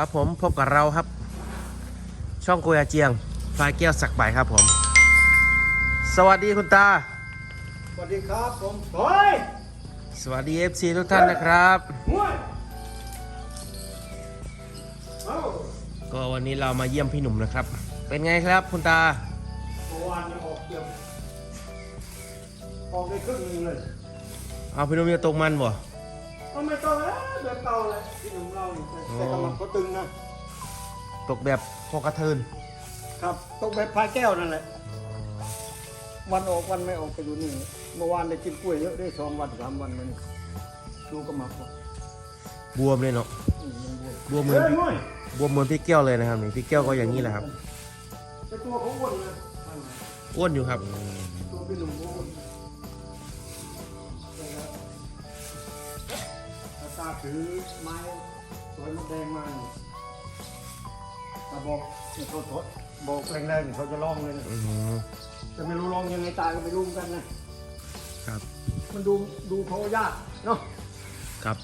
ครับผมพบกับเราครับ ช่องกุยอาเจียงพลายแก้วสักใบครับผม สวัสดีคุณตา สวัสดีครับผมเฮ้ยสวัสดี FC ทุกท่านนะครับ ห่วยเอ้าก็วันนี้เรามาเยี่ยมพี่หนุ่มนะครับ เป็นไงครับคุณตา เมื่อวานยังออกเกือบออกได้ครึ่งหนึงเลย เอาพี่หนุ่มจะตกมันบ่ ก็ไม่ต้องแล้วแบบเก่าเลยที่หนุ่มเราอยู่แต่แต่กำลังก็ตึงนะ ตกแบบพอกระเทินครับตกแบบพายแก้วนั่นแหละ วันออกวันไม่ออกไปดูนี่ เมื่อวานได้กินกล้วยเยอะได้สองวันสามวันมันดูกระหมักว่าบวมเลยเนาะอืมมันบวมบวมเหมือนฮ้ยห่วยบวมเหมือนพี่แก้วเลยนะครับนี่พี่แก้วก็อย่างนี้แหละครับแต่ตัวเขาอ้วนนะนั่นน่ะอ้วนอยู่ครับ ตัวพี่หนุ่มเขาอ้วน ตาถือไม้สวยมดแดงมานี่ตาบอกนี่เขาทดบอกแรงๆนี่เขาจะร้องเลยนะอือหือแต่ไม่รู้ร้องยังไงตายก็ไม่รู้เหมือนกันนะครับ มันดูดูเขายากเนาะครับ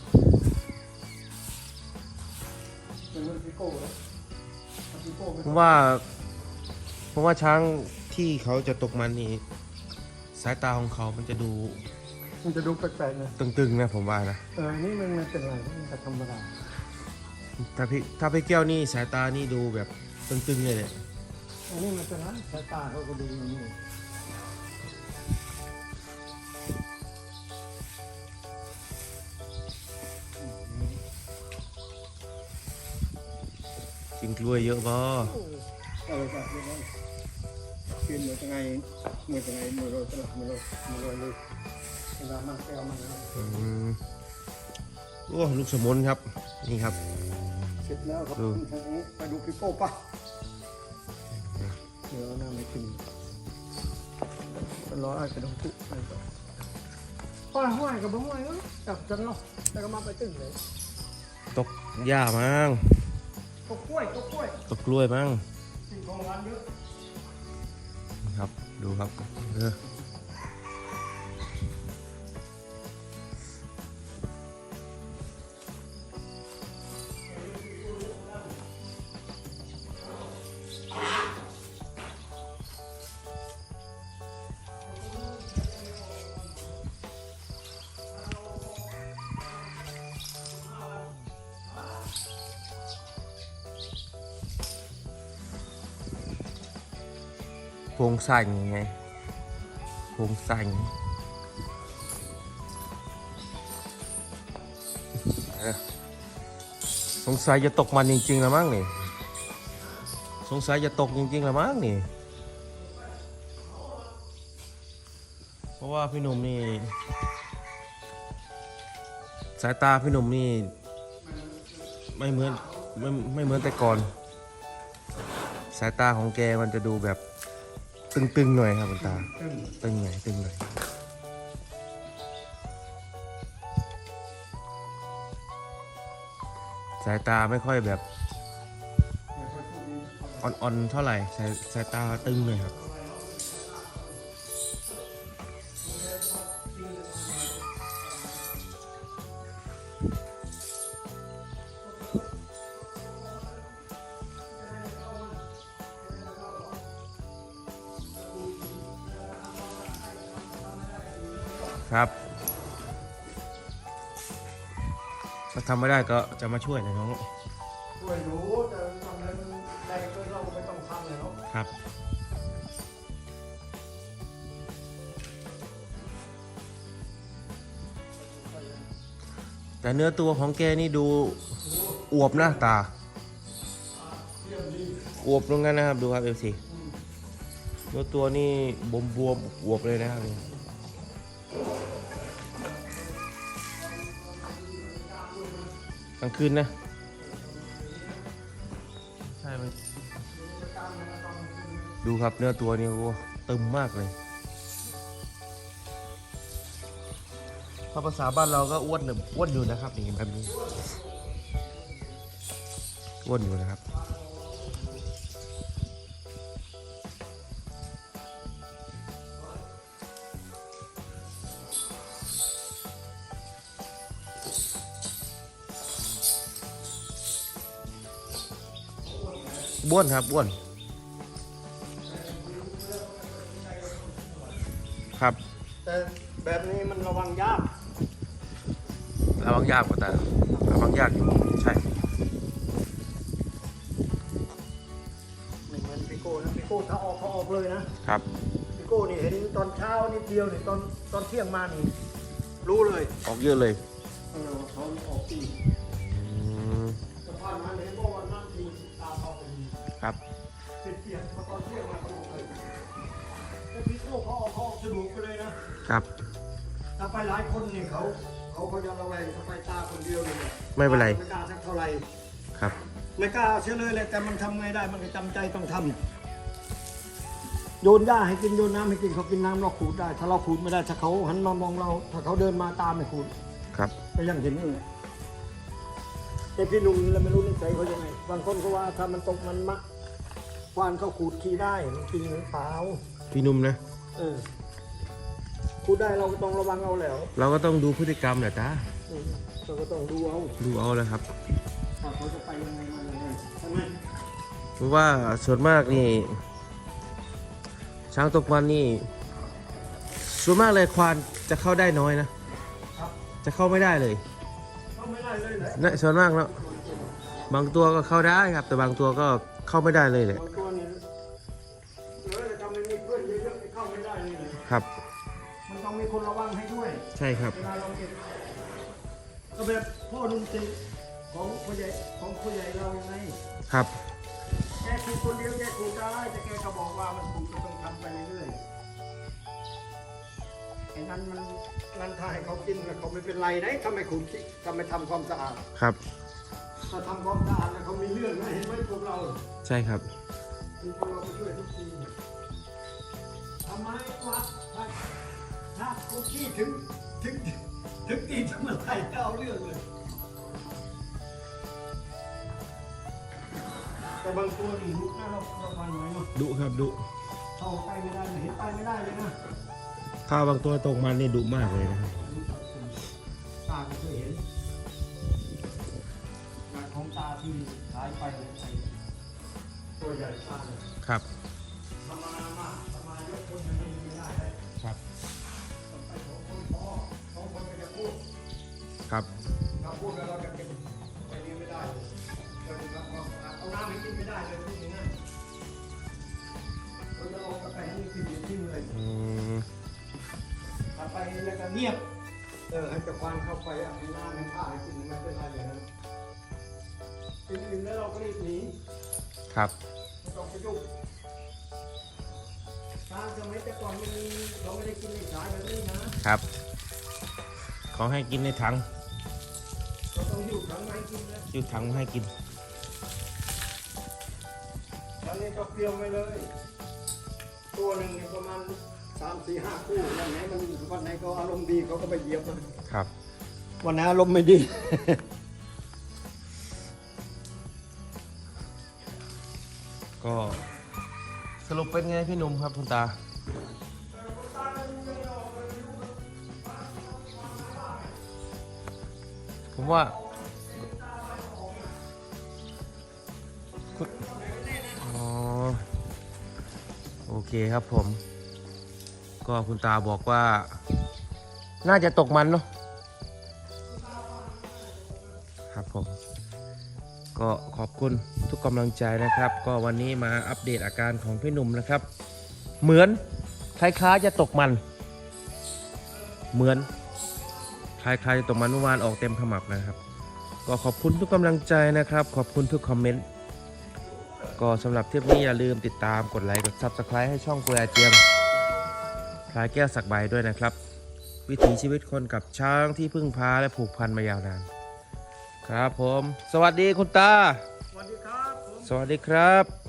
เป็นเรื่องพิโก้แล้วพิโก้ไม่ผมว่า ผมว่าช้างที่เขาจะตกมันนี่สายตาของเขามันจะดู มันจะดูแปลกๆนะ ตึงๆนะผมว่านะ เออ นี่มันไม่เป็นไรมันก็ธรรมดา ถ้าพี่ถ้าพี่แก้วนี่สายตานี่ดูแบบตึงๆเลยเนี่ยอันนี้มันเป็นไรสายตาเขาก็ดูอย่างนี้กินกล้วยเยอะบ่เออครับเรียบร้อยกินเหมือนยังไงเหมือนยังไงมือเราตลอดมือเรามือเราเลย เวลามันแก้วมันเลยอืมโอ้ลูกสมุนครับ นี่ครับ เสร็จแล้วครับดู ทางนี้ไปดูพิโก้ปะเดี๋ยวเอาน้ำไม่กินรออาจจะต้องทุกไปก่อนห้อยห้อยกับบ้ห้อยเนาะจับจนเนาะแต่ก็มาไปตึ้งเลยตกหญ้ามั้งตกกล้วยตกกล้วยตกกล้วยมั้งสิ่งของร้านเยอะนี่ครับ ดูครับเออ โพรงสั่งยังไงโพรงสั่งสงสัยจะตกมันจริงๆแล้วมั้งนี่ สงสัยจะตกจริงๆแล้วมั้งนี่ เพราะว่าพี่หนุ่มนี่ สายตาพี่หนุ่มนี่ ไม่เหมือนไม่ไม่เหมือนแต่ก่อน สายตาของแกมันจะดูแบบ ตึงๆหน่อยครับคุณตาตึงตึงหน่อยตึงหน่อยสายตาไม่ค่อยแบบอ่อนๆเท่าไหร่สายสายตาตึงเลยครับ ครับ ถ้าทำไม่ได้ก็จะมาช่วยนะน้องช่วยรู้แต่ทำแล้วแรงเกินเราก็ไม่ต้องทำเลยเนาะครับแต่เนื้อตัวของแกนี่ดูอวบนะตา อวบตรงนั้นนะครับ ดูครับเอฟซีเนื้อตัวนี่บวมบวมๆอวบเลยนะครับนี่ กลางคืนนะ ใช่ไหมดูครับเนื้อตัวนี่โอ้ตึมมากเลย ถ้าภาษาบ้านเราก็อ้วนแบบอ้วนอยู่นะครับนี่แบบนี้อ้วนอยู่นะครับ บ้วนครับบ้วน ครับ แต่แบบนี้มันระวังยาก ระวังยากกว่าแต่ระวังยากอยู่ใช่ ไม่เหมือนพิโก้นะพิโก้ถ้าออกเขาออกเลยนะครับพิโก้นี่เห็นตอนเช้านิดเดียวนี่ตอนตอนเที่ยงมานี่รู้เลย ออกเยอะเลย เออเขาออกตี ครับเปลี่ยนเปลี่ยนพอตอนเที่ยงมาเขาออกเลยแต่พิโก้เขาออกเขาออกสะดวกไปเลยนะครับถ้าไปหลายคนนี่เขาเขาเขาจะระแวงถ้าไปตาคนเดียวนี่ยไม่เป็นไรไม่กล้าสักเท่าไหร่ครับไม่กล้าเชื่อเลยเลยแต่มันทำไงได้มันก็จำใจต้องทำโยนหญ้าให้กินโยนน้ำให้กินเขากินน้ำเราขูดได้ ถ้าเราขูดไม่ได้ถ้าเขาหันมามองเรา ถ้าเขาเดินมาตามไม่ขูดครับก็ยังเห็นอยู่แต่พี่หนุ่มเราไม่รู้นิสัยเขายังไงบางคนก็ว่าถ้ามันตกมันมะ ควานเขาขูดขี้ได้มันจริงหรือเปล่าพี่หนุ่มนะ เออขูดได้เราก็ต้องระวังเอาแล้วเราก็ต้องดูพฤติกรรมแหละจ้าอืมเราก็ต้องดูเอาดูเอาเลยครับ ว่าเขาจะไปยังไงมายังไงใช่ไหมเพราะว่าส่วนมากนี่ ช้างตกมันนี่ ส่วนมากเลยควานจะเข้าได้น้อยนะ ครับจะเข้าไม่ได้เลยเขาไม่ได้เลยแหละนะส่วนมากแล้วบางตัวก็เข้าได้ครับ แต่บางตัวก็เข้าไม่ได้เลยแหละ บางตัว ครับ มันต้องมีคนระวังให้ด้วยใช่ครับ เวลาเราเก็บก็แบบพ่อลุงติของผู้ใหญ่ของผู้ใหญ่เรายังไงครับ แกคูดคนเดียวแกคูดได้แต่แกก็บอกว่ามันคูดก็ต้องทำไปเรื่อยๆไอ้นั้นมันนั่นถ้าให้เขากินแล้วเขาไม่เป็นไรนะถ้าไม่คูดขี้ถ้าไม่ทำความสะอาดครับ ถ้าทำความสะอาดแล้วเขามีเรื่องนะเห็นไหมพวกเรา ใช่ครับ คือพวกเราไปช่วยทุกทีทำไมวะถ้าถ้า คุกกี้ถึงถึงถึงตีจะเมื่อไหร่ก็เอาเรื่องเลยแต่บางตัวนี่ลุกหน้าเราเราพันไว้เนาะดุครับดุเข้าไปไม่ได้เห็นไปไม่ได้เลยนะถ้าบางตัวตกมันนี่ดุมากเลยนะครับตาก็เคยเห็นงานของตาที่หายไปเลยไปตัวใหญ่ตาเลยครับทำมามากทำมายกคนยังไม่ได้เลยครับ ครับเราพูดแล้วเราจะเก็บไปนี้ไม่ได้เลยเราจะรับความสะอาดเอาน้ำให้กินไม่ได้เลยพูดง่ายๆเราจะเอากาแฟให้กินทิ้งเลยอืมถ้าไปแล้วก็เงียบ เออให้เจ้าควานเข้าไปเอาน้ำให้ข้าให้กินไม่เป็นไรอย่างนั้นกินอิ่มแล้วเราก็รีบหนีครับไม่ต้องไปยุ่งทางสมัยแต่ก่อนมันมีเราไม่ได้กินในสายแบบนี้นะครับ เขาให้กินในถัง เราต้องอยู่ข้างในกินนะยุดถังมาให้กินตอนนี้ก็เปรี้ยวไปเลย ตัวหนึ่งเนี่ยประมาณสามสี่ห้าคู่วันไหนมันวันไหนก็อารมณ์ดีเขาก็ไปเหยียบมันครับ วันไหนอารมณ์ไม่ดี ก็สรุปเป็นไงพี่หนุ่มครับคุณตา ผมว่า อ๋อ โอเคครับผม ก็คุณตาบอกว่า น่าจะตกมันเนาะ ครับผม ก็ขอบคุณทุกกำลังใจนะครับ ก็วันนี้มาอัปเดตอาการของพี่หนุ่มนะครับ เหมือนคล้ายๆจะตกมัน เหมือนคล้ายๆจะตกมันเมื่อวานออกเต็มขมับนะครับ ก็ขอบคุณทุกกำลังใจนะครับ ขอบคุณทุกคอมเมนต์ ก็สำหรับเทปนี้อย่าลืมติดตามกดไลค์กด Subscribe ให้ช่องกุยอาเจียมพลายแก้วสักใบด้วยนะครับ วิถีชีวิตคนกับช้างที่พึ่งพาและผูกพันมายาวนาน ครับผม สวัสดีคุณตา สวัสดีครับผมสวัสดีครับ